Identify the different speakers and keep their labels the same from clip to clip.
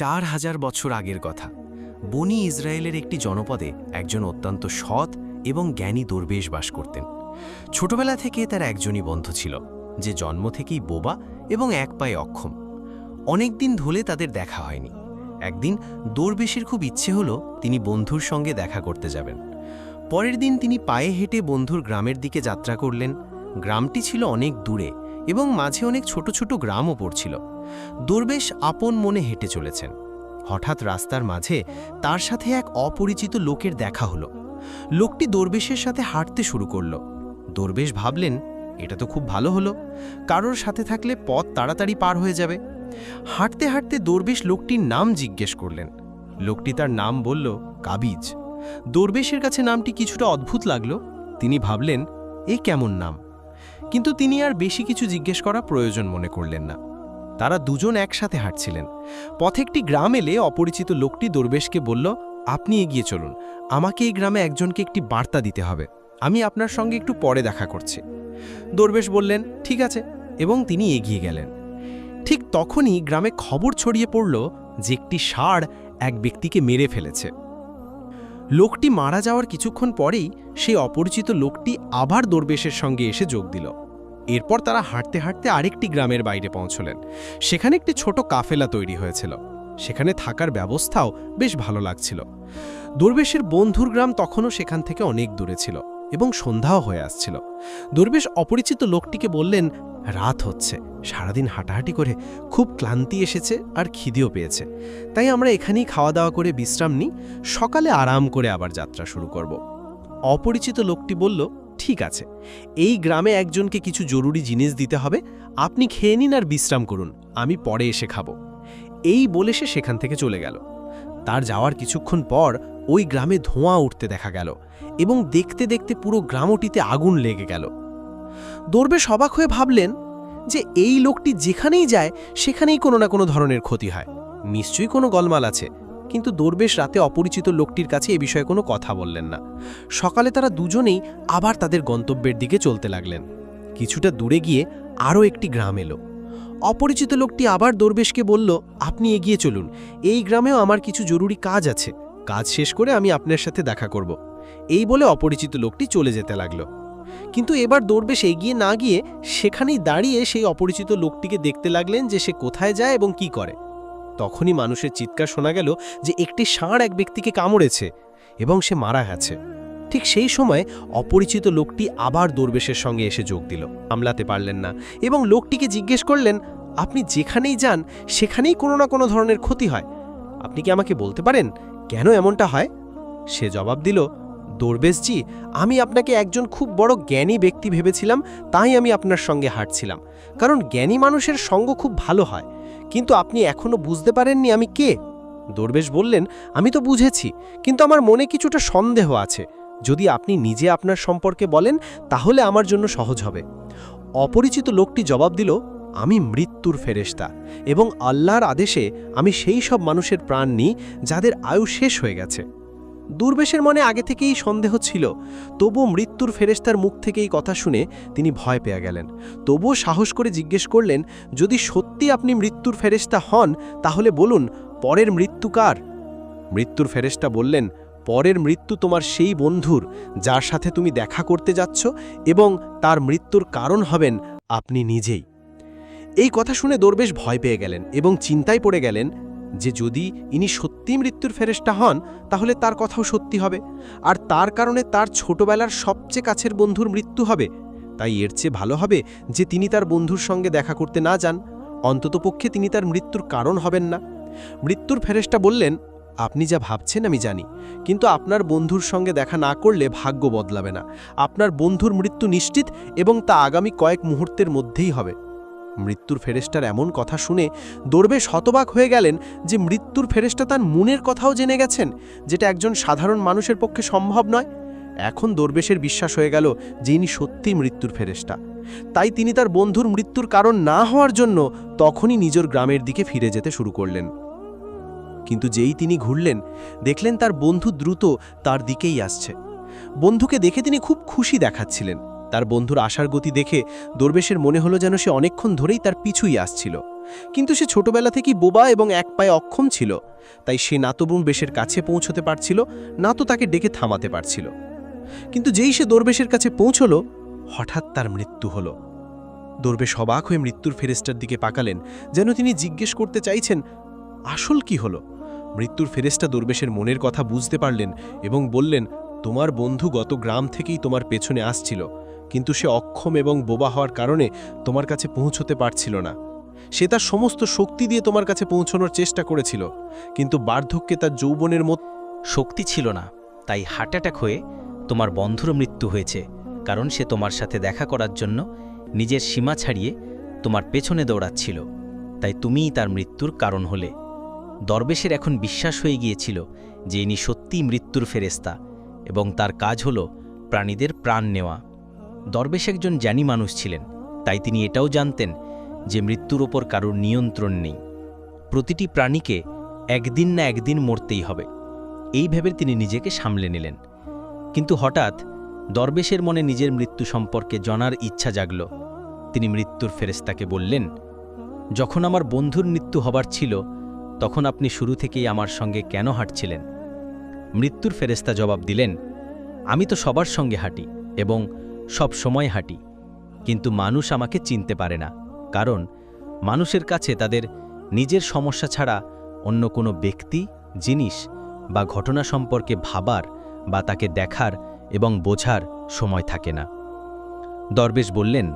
Speaker 1: চার হাজার বছর আগের কথা। বনি ইসরায়েলের একটি জনপদে একজন অত্যন্ত সৎ এবং জ্ঞানী দরবেশ বাস করতেন। ছোটবেলা থেকে তার একজনই বন্ধু ছিল, যে জন্ম থেকেই বোবা এবং এক পায়ে অক্ষম। অনেক দিন ধরে তাদের দেখা হয়নি। একদিন দরবেশের খুব ইচ্ছে হলো তিনি বন্ধুর সঙ্গে দেখা করতে যাবেন। পরের দিন তিনি পায়ে হেঁটে বন্ধুর গ্রামের দিকে যাত্রা করলেন। গ্রামটি ছিল অনেক দূরে এবং মাঝে অনেক ছোট ছোট গ্রামও পড়ছিল। দরবেশ আপন মনে হেঁটে চলেছেন। হঠাৎ রাস্তার মাঝে তার সাথে এক অপরিচিত লোকের দেখা হলো। লোকটি দরবেশের সাথে হাঁটতে শুরু করল। দরবেশ ভাবলেন, এটা তো খুব ভালো হলো। কারোর সাথে থাকলে পথ তাড়াতাড়ি পার হয়ে যাবে। হাঁটতে হাঁটতে দরবেশ লোকটির নাম জিজ্ঞেস করলেন। লোকটি তার নাম বলল, কাবিজ। দরবেশের কাছে নামটি কিছুটা অদ্ভুত লাগল। তিনি ভাবলেন, এ কেমন নাম? কিন্তু তিনি আর বেশি কিছু জিজ্ঞেস করা প্রয়োজন মনে করলেন না। তারা দুজন একসাথে হাঁটছিলেন। পথে একটি গ্রাম এলে অপরিচিত লোকটি দরবেশকে বলল, আপনি এগিয়ে চলুন। আমাকে এই গ্রামে একজনকে একটি বার্তা দিতে হবে। আমি আপনার সঙ্গে একটু পরে দেখা করছি। দরবেশ বললেন, ঠিক আছে। এবং তিনি এগিয়ে গেলেন। ঠিক তখনই গ্রামে খবর ছড়িয়ে পড়ল যে একটি ষাঁড় এক ব্যক্তিকে মেরে ফেলেছে। লোকটি মারা যাওয়ার কিছুক্ষণ পরেই সেই অপরিচিত লোকটি আবার দরবেশের সঙ্গে এসে যোগ দিল। এরপর তারা হাঁটতে হাঁটতে আরেকটি গ্রামের বাইরে পৌঁছলেন। সেখানে একটি ছোট কাফেলা তৈরি হয়েছিল। সেখানে থাকার ব্যবস্থাও বেশ ভালো লাগছিল। দরবেশের বন্ধুর গ্রাম তখনও সেখান থেকে অনেক দূরে ছিল এবং সন্ধ্যাও হয়ে আসছিল। দরবেশ অপরিচিত লোকটিকে বললেন, রাত হচ্ছে। সারাদিন হাঁটাহাঁটি করে খুব ক্লান্তি এসেছে আর খিদেও পেয়েছে। তাই আমরা এখানেই খাওয়া দাওয়া করে বিশ্রাম নিই। সকালে আরাম করে আবার যাত্রা শুরু করব। অপরিচিত লোকটি বলল ঠিক আছে। এই গ্রামে একজনকে কিছু জরুরি জিনিস দিতে হবে। আপনি খেয়ে নিন আর বিশ্রাম করুন। আমি পরে এসে খাব। এই বলে সে সেখান থেকে চলে গেল। তার যাওয়ার কিছুক্ষণ পর ওই গ্রামে ধোঁয়া উঠতে দেখা গেল এবং দেখতে দেখতে পুরো গ্রামটিতে আগুন লেগে গেল। দরবেশ অবাক হয়ে ভাবলেন যে এই লোকটি যেখানেই যায়, সেখানেই কোনো না কোনো ধরনের ক্ষতি হয়। নিশ্চয়ই কোনো গলমাল আছে। কিন্তু দরবেশ রাতে অপরিচিত লোকটির কাছে এ বিষয়ে কোনো কথা বললেন না। সকালে তারা দুজনেই আবার তাদের গন্তব্যের দিকে চলতে লাগলেন। কিছুটা দূরে গিয়ে আরও একটি গ্রাম এলো। অপরিচিত লোকটি আবার দরবেশকে বলল, আপনি এগিয়ে চলুন। এই গ্রামেও আমার কিছু জরুরি কাজ আছে। কাজ শেষ করে আমি আপনার সাথে দেখা করব। এই বলে অপরিচিত লোকটি চলে যেতে লাগল। কিন্তু এবার দরবেশ এগিয়ে না গিয়ে সেখানেই দাঁড়িয়ে সেই অপরিচিত লোকটিকে দেখতে লাগলেন যে সে কোথায় যায় এবং কি করে। তখনই মানুষের চিৎকার শোনা গেল যে একটি ষাঁড় এক ব্যক্তিকে কামড়েছে এবং সে মারা গেছে। ঠিক সেই সময় অপরিচিত লোকটি আবার দরবেশের সঙ্গে এসে যোগ দিল। আমলাতে পারলেন না এবং লোকটিকে জিজ্ঞেস করলেন, আপনি যেখানেই যান, সেখানেই কোনো না কোনো ধরনের ক্ষতি হয়। আপনি কি আমাকে বলতে পারেন কেন এমনটা হয়? সে জবাব দিল, দরবেশজি, আমি আপনাকে একজন খুব বড় জ্ঞানী ব্যক্তি ভেবেছিলাম, তাই আমি আপনার সঙ্গে হাঁটছিলাম। কারণ জ্ঞানী মানুষের সঙ্গ খুব ভালো হয়। কিন্তু আপনি এখনও বুঝতে পারেননি আমি কে। দরবেশ বললেন, আমি তো বুঝেছি, কিন্তু আমার মনে কিছুটা সন্দেহ আছে। যদি আপনি নিজে আপনার সম্পর্কে বলেন, তাহলে আমার জন্য সহজ হবে। অপরিচিত লোকটি জবাব দিল, আমি মৃত্যুর ফেরেস্তা এবং আল্লাহর আদেশে আমি সেই সব মানুষের প্রাণ নিই যাদের আয়ু শেষ হয়ে গেছে। দুর্বেশের মনে আগে থেকেই সন্দেহ ছিল তবু মৃত্যুর ফেরেস্তার মুখ থেকে এই কথা শুনে তিনি ভয় পেয়ে গেলেন। তবুও সাহস করে জিজ্ঞেস করলেন, যদি সত্যি আপনি মৃত্যুর ফেরেস্তা হন, তাহলে বলুন, পরের মৃত্যু কার? মৃত্যুর ফেরেস্তা বললেন, পরের মৃত্যু তোমার সেই বন্ধুর, যার সাথে তুমি দেখা করতে যাচ্ছ এবং তার মৃত্যুর কারণ হবেন আপনি নিজেই। এই কথা শুনে দরবেশ ভয় পেয়ে গেলেন এবং চিন্তায় পড়ে গেলেন যে যদি ইনি সত্যি মৃত্যুর ফেরেস্টা হন, তাহলে তার কথাও সত্যি হবে। আর তার কারণে তার ছোটবেলার সবচেয়ে কাছের বন্ধুর মৃত্যু হবে। তাই এর চেয়ে ভালো হবে যে তিনি তার বন্ধুর সঙ্গে দেখা করতে না যান। অন্ততপক্ষে তিনি তার মৃত্যুর কারণ হবেন না। মৃত্যুর ফেরেস্টা বললেন, আপনি যা ভাবছেন আমি জানি। কিন্তু আপনার বন্ধুর সঙ্গে দেখা না করলে ভাগ্য বদলাবে না। আপনার বন্ধুর মৃত্যু নিশ্চিত এবং তা আগামী কয়েক মুহূর্তের মধ্যেই হবে। মৃত্যুর ফেরেস্টার এমন কথা শুনে দরবেশ হতবাক হয়ে গেলেন যে মৃত্যুর ফেরেস্টা তার মনের কথাও জেনে গেছেন, যেটা একজন সাধারণ মানুষের পক্ষে সম্ভব নয়। এখন দরবেশের বিশ্বাস হয়ে গেল যে ইনি সত্যিই মৃত্যুর ফেরেস্টা তাই তিনি তার বন্ধুর মৃত্যুর কারণ না হওয়ার জন্য তখনই নিজের গ্রামের দিকে ফিরে যেতে শুরু করলেন। কিন্তু যেই তিনি ঘুরলেন, দেখলেন তার বন্ধু দ্রুত তার দিকেই আসছে। বন্ধুকে দেখে তিনি খুব খুশি দেখাচ্ছিলেন। তার বন্ধুর আশার গতি দেখে দরবেশের মনে হলো যেন সে অনেকক্ষণ ধরেই তার পিছুই আসছিল।
Speaker 2: কিন্তু সে ছোটবেলা থেকেই বোবা এবং এক পায়ে অক্ষম ছিল, তাই সে না তো বেশের কাছে পৌঁছতে পারছিল, না তো তাকে ডেকে থামাতে পারছিল। কিন্তু যেই সে দরবেশের কাছে পৌঁছল, হঠাৎ তার মৃত্যু হল। দরবেশ অবাক হয়ে মৃত্যুর ফেরেস্টার দিকে পাকালেন, যেন তিনি জিজ্ঞেস করতে চাইছেন, আসল কি হলো? মৃত্যুর ফেরেস্টা দরবেশের মনের কথা বুঝতে পারলেন এবং বললেন, তোমার বন্ধু গত গ্রাম থেকেই তোমার পেছনে আসছিল কিন্তু সে অক্ষম এবং বোবা হওয়ার কারণে তোমার কাছে পৌঁছতে পারছিল না। সে তার সমস্ত শক্তি দিয়ে তোমার কাছে পৌঁছানোর চেষ্টা করেছিল, কিন্তু বার্ধক্যে তার যৌবনের মত
Speaker 3: শক্তি ছিল না, তাই হার্ট অ্যাটাক হয়ে তোমার বন্ধুর মৃত্যু হয়েছে, কারণ সে তোমার সাথে দেখা করার জন্য নিজের সীমা ছাড়িয়ে তোমার পেছনে দৌড়াচ্ছিল, তাই তুমিই তার মৃত্যুর কারণ হলে। দরবেশের এখন বিশ্বাস হয়ে গিয়েছিল যে ইনি সত্যিই মৃত্যুর ফেরেস্তা এবং তার কাজ হল প্রাণীদের প্রাণ নেওয়া। দরবেশ একজন জ্ঞানী মানুষ ছিলেন, তাই তিনি এটাও জানতেন যে মৃত্যুর ওপর কারোর নিয়ন্ত্রণ নেই। প্রতিটি প্রাণীকে একদিন না একদিন মরতেই হবে। এই ভেবে তিনি নিজেকে সামলে নিলেন। কিন্তু হঠাৎ দরবেশের মনে নিজের মৃত্যু সম্পর্কে জানার ইচ্ছা জাগল। তিনি মৃত্যুর ফেরেস্তাকে বললেন, যখন আমার বন্ধুর মৃত্যু হবার ছিল, তখন আপনি শুরু থেকেই আমার সঙ্গে কেন হাঁটছিলেন? মৃত্যুর ফেরেস্তা জবাব দিলেন, আমি তো সবার সঙ্গে হাঁটি এবং সব সময় হাঁটি। কিন্তু মানুষ আমাকে চিনতে পারে না, কারণ মানুষের কাছে তাদের নিজের সমস্যা ছাড়া অন্য কোনো ব্যক্তি, জিনিস বা ঘটনা সম্পর্কে ভাবার বা তাকে দেখার এবং বোঝার সময় থাকে না। দরবেশ বললেন,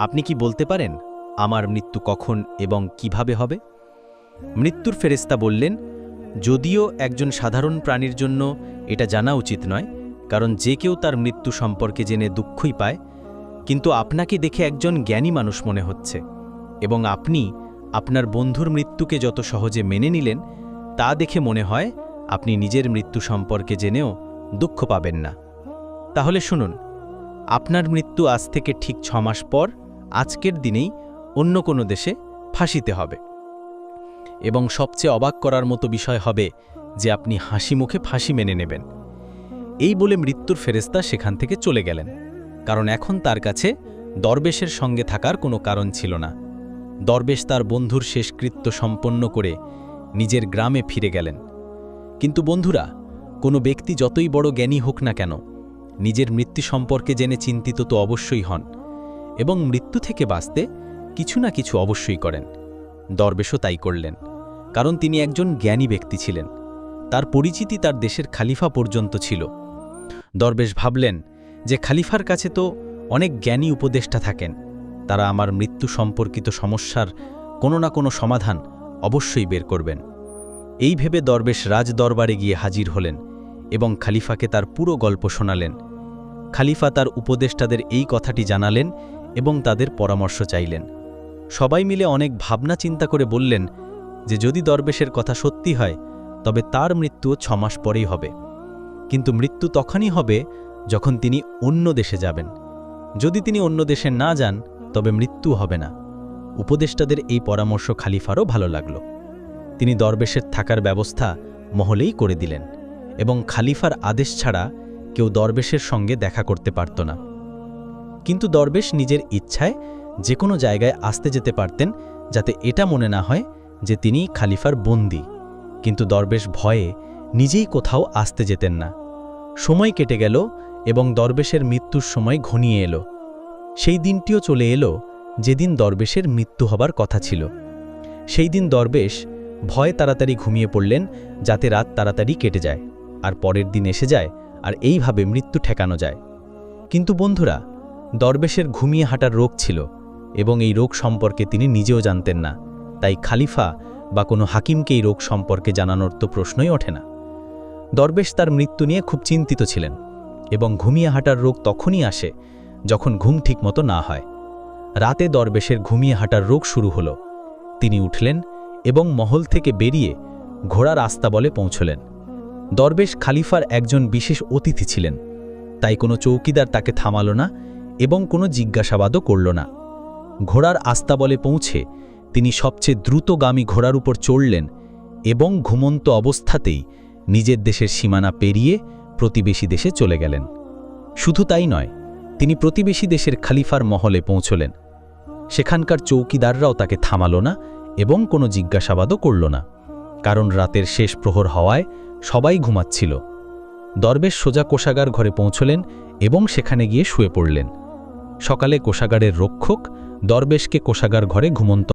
Speaker 3: আপনি কি বলতে পারেন আমার মৃত্যু কখন এবং কীভাবে হবে? মৃত্যুর ফেরেস্তা বললেন, যদিও একজন সাধারণ প্রাণীর জন্য এটা জানা উচিত নয় কারণ যে কেউ তার মৃত্যু সম্পর্কে জেনে দুঃখই পায়, কিন্তু আপনাকে দেখে একজন জ্ঞানী মানুষ মনে হচ্ছে এবং আপনি আপনার বন্ধুর মৃত্যুকে যত সহজে মেনে নিলেন, তা দেখে মনে হয় আপনি নিজের মৃত্যু সম্পর্কে জেনেও দুঃখ পাবেন না। তাহলে শুনুন, আপনার মৃত্যু আজ থেকে ঠিক ছ মাস পর আজকের দিনেই অন্য কোনো দেশে ফাঁসিতে হবে। এবং সবচেয়ে অবাক করার মতো বিষয় হবে যে আপনি হাসি মুখে ফাঁসি মেনে নেবেন। এই বলে মৃত্যুর ফেরেস্তা সেখান থেকে চলে গেলেন, কারণ এখন তার কাছে দরবেশের সঙ্গে থাকার কোনো কারণ ছিল না। দরবেশ তার বন্ধুর শেষকৃত্য সম্পন্ন করে নিজের গ্রামে ফিরে গেলেন। কিন্তু বন্ধুরা, কোনো ব্যক্তি যতই বড় জ্ঞানী হোক না কেন, নিজের মৃত্যু সম্পর্কে জেনে চিন্তিত তো অবশ্যই হন এবং মৃত্যু থেকে বাঁচতে কিছু না কিছু অবশ্যই করেন। দরবেশও তাই করলেন, কারণ তিনি একজন জ্ঞানী ব্যক্তি ছিলেন। তার পরিচিতি তার দেশের খালিফা পর্যন্ত ছিল। দরবেশ ভাবলেন যে খালিফার কাছে তো অনেক জ্ঞানী উপদেষ্টা থাকেন। তারা আমার মৃত্যু সম্পর্কিত সমস্যার কোনো না কোনো সমাধান অবশ্যই বের করবেন। এই ভেবে দরবেশ রাজ দরবারে গিয়ে হাজির হলেন এবং খালিফাকে তার পুরো গল্প শোনালেন। খালিফা তার উপদেষ্টাদের এই কথাটি জানালেন এবং তাদের পরামর্শ চাইলেন। সবাই মিলে অনেক ভাবনা চিন্তা করে বললেন যে যদি দরবেশের কথা সত্যি হয়, তবে তার মৃত্যুও ছমাস পরেই হবে। কিন্তু মৃত্যু তখনই হবে যখন তিনি অন্য দেশে যাবেন। যদি তিনি অন্য দেশে না যান, তবে মৃত্যু হবে না। উপদেষ্টাদের এই পরামর্শ খালিফারও ভালো লাগল। তিনি দরবেশের থাকার ব্যবস্থা মহলেই করে দিলেন এবং খালিফার আদেশ ছাড়া কেউ দরবেশের সঙ্গে দেখা করতে পারত না। কিন্তু দরবেশ নিজের ইচ্ছায় যে কোনো জায়গায় আসতে যেতে পারতেন যাতে এটা মনে না হয় যে তিনি খালিফার বন্দী। কিন্তু দরবেশ ভয়ে নিজেই কোথাও আসতে যেতেন না। সময় কেটে গেল এবং দরবেশের মৃত্যুর সময় ঘনিয়ে এলো। সেই দিনটিও চলে এলো যেদিন দরবেশের মৃত্যু হবার কথা ছিল। সেই দিন দরবেশ ভয়ে তাড়াতাড়ি ঘুমিয়ে পড়লেন যাতে রাত তাড়াতাড়ি কেটে যায় আর পরের দিন এসে যায় আর এইভাবে মৃত্যু ঠেকানো যায়। কিন্তু বন্ধুরা, দরবেশের ঘুমিয়ে হাঁটার রোগ ছিল এবং এই রোগ সম্পর্কে তিনি নিজেও জানতেন না। তাই খালিফা বা কোনো হাকিমকে এই রোগ সম্পর্কে জানানোর তো প্রশ্নই ওঠে না। দরবেশ তার মৃত্যু নিয়ে খুব চিন্তিত ছিলেন এবং ঘুমিয়ে হাঁটার রোগ তখনই আসে যখন ঘুম ঠিকমতো না হয়। রাতে দরবেশের ঘুমিয়ে হাঁটার রোগ শুরু হলো। তিনি উঠলেন এবং মহল থেকে বেরিয়ে ঘোড়ার আস্তাবলে পৌঁছলেন। দরবেশ খালিফার একজন বিশেষ অতিথি ছিলেন। তাই কোনো চৌকিদার তাকে থামাল না এবং কোনো জিজ্ঞাসাবাদও করল না। ঘোড়ার আস্তাবলে পৌঁছে তিনি সবচেয়ে দ্রুতগামী ঘোড়ার উপর চড়লেন এবং ঘুমন্ত অবস্থাতেই নিজের দেশের সীমানা পেরিয়ে প্রতিবেশী দেশে চলে গেলেন। শুধু তাই নয়, তিনি প্রতিবেশী দেশের খালিফার মহলে পৌঁছলেন। সেখানকার চৌকিদাররাও তাকে থামাল না এবং কোনো জিজ্ঞাসাবাদও করল না, কারণ রাতের শেষ প্রহর হওয়ায় সবাই ঘুমাচ্ছিল। দরবেশ সোজা কোষাগার ঘরে পৌঁছলেন এবং সেখানে গিয়ে শুয়ে পড়লেন। সকালে কোষাগারের রক্ষক দরবেশকে কোষাগার ঘরে ঘুমন্ত